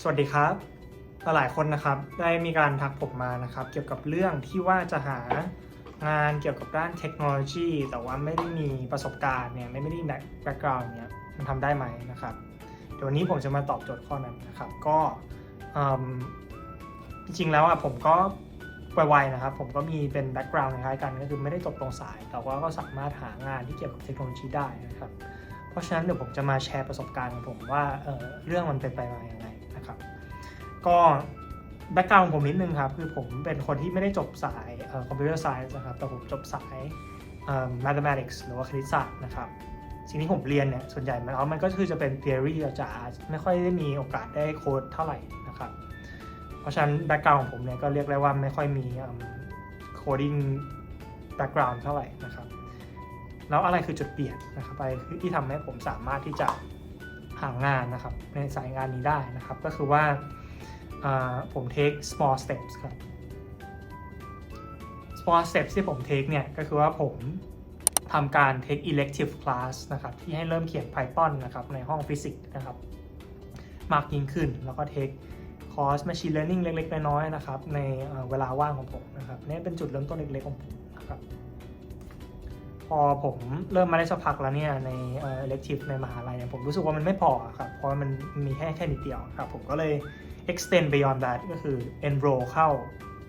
สวัสดีครับ หลายคนนะครับได้มีการทักผมมานะครับ เกี่ยวกับเรื่องที่ว่าจะหางานเกี่ยวกับด้านเทคโนโลยี แต่ว่าไม่ได้มีประสบการณ์เนี่ยไม่ได้มีแบ็กกราวด์เนี่ยมันทำได้ไหมนะครับเดี๋ยววันนี้ผมจะมาตอบโจทย์ข้อนั้นนะครับ ก็จริงๆแล้วอะผมก็ไวๆนะครับ ผมก็มีเป็นแบ็กกราวด์คล้ายๆกันก็คือไม่ได้จบตรงสาย แต่ว่าก็สามารถหางานที่เกี่ยวกับเทคโนโลยีได้นะครับ เพราะฉะนั้นเดี๋ยวผมจะมาแชร์ประสบการณ์ของผมว่าเเรื่องมันเป็นไปมาอย่างไร นะครับก็แบ็กกราวด์ของผมนิดนึงครับ คือผมเป็นคนที่ไม่ได้จบสายคอมพิวเตอร์ไซน์นะครับ แต่ผมจบสายเอ่อ mathematics หรือว่าคณิตศาสตร์นะครับ สิ่งที่ผมเรียนเนี่ย ส่วนใหญ่มันแล้วมันก็คือจะเป็น theory จ๋าๆไม่ค่อยได้มีโอกาสได้โค้ดเท่าไหร่นะครับ เพราะฉะนั้นแบ็กกราวด์ของผมเนี่ยก็เรียกได้ว่าไม่ค่อยมีโคดิ้งแบ็กกราวด์เท่าไหร่นะครับ แล้วอะไรคือจุดเปลี่ยนนะครับอะไรที่ทำให้ผมสามารถที่จะ หางานนะครับในสายงานนี้ได้นะครับ ก็คือว่าผม take small steps ครับ small steps ที่ผม take เนี่ย ก็คือว่าผมทำการ take elective class นะครับ ที่ให้เริ่มเขียน Python นะครับ ในห้องฟิสิกส์นะครับ มากยิ่งขึ้นแล้วก็ take คอร์ส machine learning เล็ก ๆ น้อยๆนะครับ ในเวลาว่างของผมนะครับนี่เป็นจุดเริ่มต้นเล็ก ๆ ของผมนะครับ พอผมเริ่มมาได้สักพักแล้วเนี่ยในเอ่อ elective ในมหาลัยเนี่ยผมรู้สึกว่ามันไม่พอครับ เพราะมันมีแค่แค่นิดเดียวครับ ผมก็เลย extend beyond that ก็คือ enroll เข้า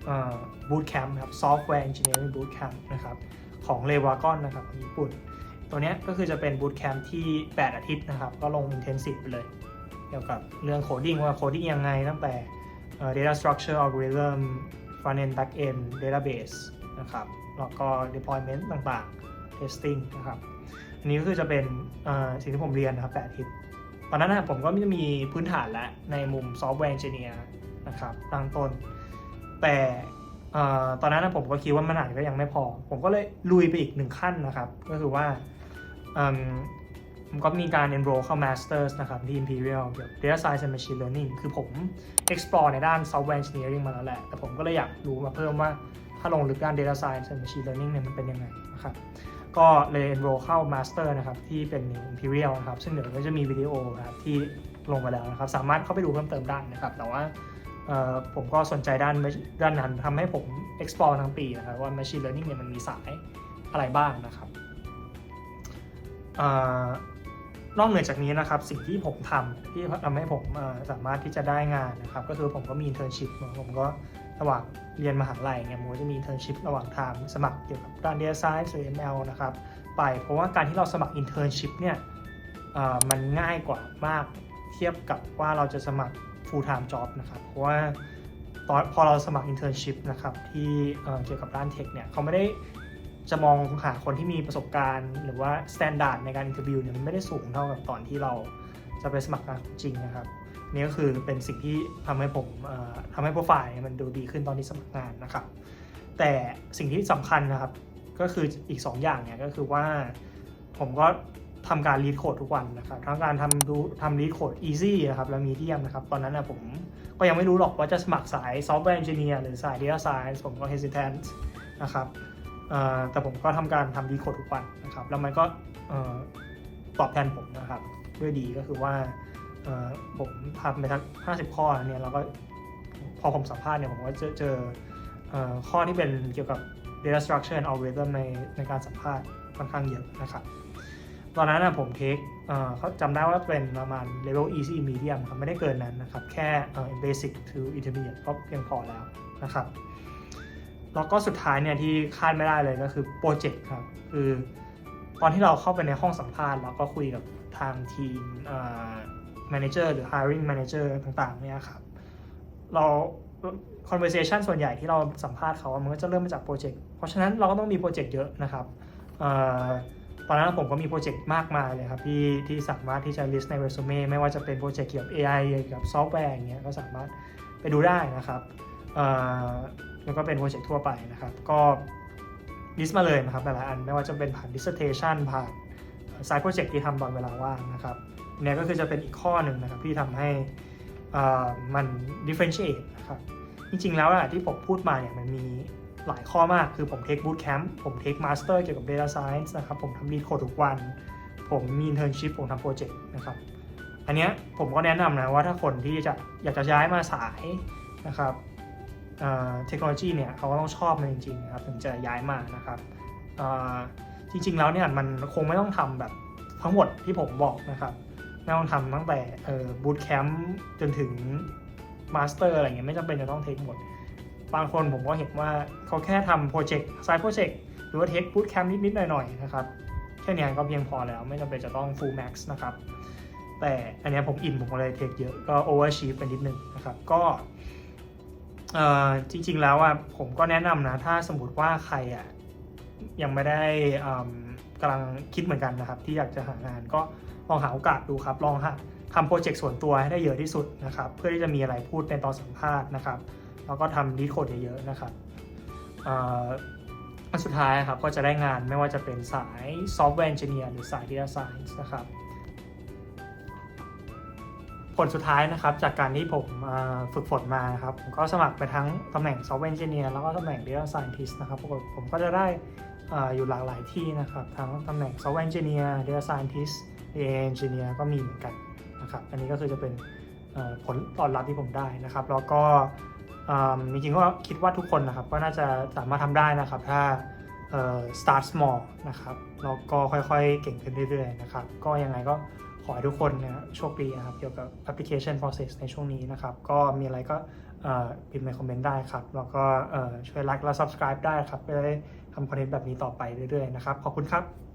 เอ่อ bootcamp ครับ software engineering bootcamp นะครับของ l e v a g o n นะครับของญี่ปุ่น ตัวเนี้ยก็คือจะเป็น bootcamp ที่ 8 อาทิตย์นะครับ ก็ลง intensive ไปเลย เกี่ยวกับเรื่อง coding ว่า coding ยังไงตั้งแต่ data structure algorithm front end back end database นะครับ แล้วก็ deployment ต่างๆ testing นะครับอันนี้ก็คือจะเป็นสิ่งที่ผมเรียนนะครับ8อาทิตย์ตอนนั้นนะผมก็จะมีพื้นฐานแล้วในมุม software engineer นะครับตั้งต้น แต่ตอนนั้นนะผมก็คิดว่ามันอาจจะยังไม่พอ ผมก็เลยลุยไปอีกหนึ่งขั้นนะครับ ก็คือว่ามผมก็มีการ enroll เข้า masters นะครับ ที่ Imperial เกี่ยวกับ data science and machine learning คือผม explore ในด้าน software engineering มาแล้วแหละ แต่ผมก็เลยอยากรู้มาเพิ่มว่าถ้าลงลึกด้าน data science and machine learning เนี่ยมันเป็นยังไงนะครับ ก็เลย enroll เข้า master นะครับที่เป็น Imperial นะครับซึ่งเดี๋ยวก็จะมีวิดีโอนะครับที่ลงไปแล้วนะครับ สามารถเข้าไปดูเพิ่มเติมได้นะครับ แต่ว่าผมก็สนใจด้านด้านนั้นทำให้ผม explore ทั้งปีนะครับว่า machine learning เนี่ยมันมีสายอะไรบ้างนะครับอนอกเหนือจากนี้นะครับสิ่งที่ผมทำที่ทำให้ผมสามารถที่จะได้งานนะครับ ก็คือผมก็มี internship ผมก็ ระหว่างเรียนมหาลัยเนี่ยมก็จะมี internship ระหว่างทางสมัครเกี่ยวกับด้าน data science หรือ ML นะครับไปเพราะว่าการที่เราสมัคร internship เนี่ยมันง่ายกว่ามากเทียบกับว่าเราจะสมัคร full time job นะครับ เพราะว่าตอนพอเราสมัคร internship นะครับที่เเกี่ยวกับด้านเทคเนี่ยเขาไม่ได้จะมองหาคนที่มีประสบการณ์ หรือว่า standard ในการ interview เนี่ยมันไม่ได้สูงเท่ากับตอนที่เราจะไปสมัครงานจริงนะครับ นี่ก็คือเป็นสิ่งที่ทำให้ผมเอ่อทำให้โปรไฟล์มันดูดีขึ้นตอนที่สมัครงานนะครับ แต่สิ่งที่สำคัญนะครับ ก็คืออีก 2 อย่างเนี่ยก็คือว่าผมก็ทำการรีดโคดทุกวันนะครับทั้งการทำดูทำรีดโคด easy นะครับและมีเดียมนะครับ ตอนนั้นนะผมก็ยังไม่รู้หรอกว่าจะสมัครสาย software engineer หรือสาย data science ผมก็ hesitant นะครับแต่ผมก็ทำการทำรีดโคดทุกวันนะครับ แล้วมันก็ตอบแทนผมนะครับ ด้วยดีก็คือว่า ผมทำไปทั้ง50 ข้อเนี่ยเราก็พอผมสัมภาษณ์เนี่ยผมก็เจอเจออข้อที่เป็นเกี่ยวกับ data structure and algorithm ในในการสัมภาษณ์ค่อนข้างเยอะนะครับตอนนั้นนะผมเทคเอ่อเขาจำได้ว่าเป็นประมาณ level easy medium ครับไม่ได้เกินนั้นนะครับ แค่ basic to intermediate ก็เพียงพอแล้วนะครับ แล้วก็สุดท้ายเนี่ยที่คาดไม่ได้เลยก็คือโปรเจกต์ครับ คือตอนที่เราเข้าไปในห้องสัมภาษณ์เราก็คุยกับทางทีม manager หรือ hiring manager ต่างๆเนี่ยครับเรา conversation ส่วนใหญ่ที่เราสัมภาษณ์เขามันก็จะเริ่มมาจากโปรเจกต์เพราะฉะนั้นเราก็ต้องมีโปรเจกต์เยอะนะครับออตอนนั้นผมก็มีโปรเจกต์มากมายเลยครับที่ที่สามารถที่จะ list ใน resume ไม่ว่าจะเป็นโปรเจกต์เกี่ยวกับ AI เกี่ยวกับซอฟต์แวร์อย่างเงี้ยก็สามารถไปดูได้นะครับแล้วก็เป็นโปรเจกต์ทั่วไปนะครับ ก็ list มาเลยนะครับแต่ละอันไม่ว่าจะเป็นผ่าน dissertation ผ่าน side project ที่ทำตอนเวลาว่างนะครับ เนี่ยก็คือจะเป็นอีกข้อหนึ่งนะครับที่ทำให้มัน differentiate นะครับจริงๆแล้วอะที่ผมพูดมาเนี่ยมันมีหลายข้อมากคือผม take bootcamp ผม take master เกี่ยวกับ data science นะครับผมทำ lead code ทุกวัน ผมมี internship ผมทำโปรเจกต์นะครับอันเนี้ยผมก็แนะนำนะว่าถ้าคนที่จะอยากจะย้ายมาสายนะครับเทคโนโลยีเนี่ยเขาก็ต้องชอบมันจริงๆนะครับถึงจะย้ายมานะครับจริงๆแล้วเนี่ยมันคงไม่ต้องทำแบบทั้งหมดที่ผมบอกนะครับ ไม่ต้องทำตั้งแต่บูตแคมป์จนถึงมาสเตอร์อะไรเงี้ยไม่จำเป็นจะต้องเทคหมด บางคนผมก็เห็นว่าเขาแค่ทำโปรเจกต์ไซด์โปรเจกต์หรือว่าเทคบูตแคมป์นิด ๆ หน่อย ๆ นะครับ แค่นี้ก็เพียงพอแล้วไม่จำเป็นจะต้อง full max นะครับ แต่อันนี้ผมอินผมก็เลยเทคเยอะก็ overachieve ไปนิดนึงนะครับ ก็เอ่อจริง ๆ แล้วอะผมก็แนะนำนะ ถ้าสมมติว่าใครอะยังไม่ได้อืมกำลังคิดเหมือนกันนะครับ ที่อยากจะหางานก็ ลองหาโอกาสดูครับลองหาทำโปรเจกต์ส่วนตัวให้ได้เยอะที่สุดนะครับเพื่อที่จะมีอะไรพูดในตอนสัมภาษณ์นะครับแล้วก็ทำดีโคดเยอะๆนะครับอันสุดท้ายครับก็จะได้งานไม่ว่าจะเป็นสายซอฟต์แวร์ e อนจิเนียร์หรือสาย Data Science นะครับผลสุดท้ายนะครับจากการที่ผมฝึกฝนมานะครับผมก็สมัครไปทั้งตำแหน่ง Software Engineer แล้วก็ตำแหน่ง Data Scientist นะครับปรากฏผมก็จะได้อยู่หลากหลายที่นะครับทั้งตำแหน่ง Software Engineer Data Scientist AI Engineer ก็มีเหมือนกันนะครับ อันนี้ก็คือจะเป็นเอ่อผลตอบรับที่ผมได้นะครับ แล้วก็จริงๆก็คิดว่าทุกคนนะครับ ก็น่าจะสามารถทำได้นะครับ ถ้า start small นะครับ แล้วก็ค่อยๆ เก่งขึ้นเรื่อยๆ นะครับ ก็ยังไงก็ขอให้ทุกคนนะโชคดีนะครับ เกี่ยวกับ application process ในช่วงนี้นะครับ ก็มีอะไรก็พิมพ์ในคอมเมนต์ได้ครับ แล้วก็ช่วย like และ subscribe ได้ครับ เพื่อได้ทำคอนเทนต์แบบนี้ต่อไปเรื่อยๆ นะครับ ขอบคุณครับ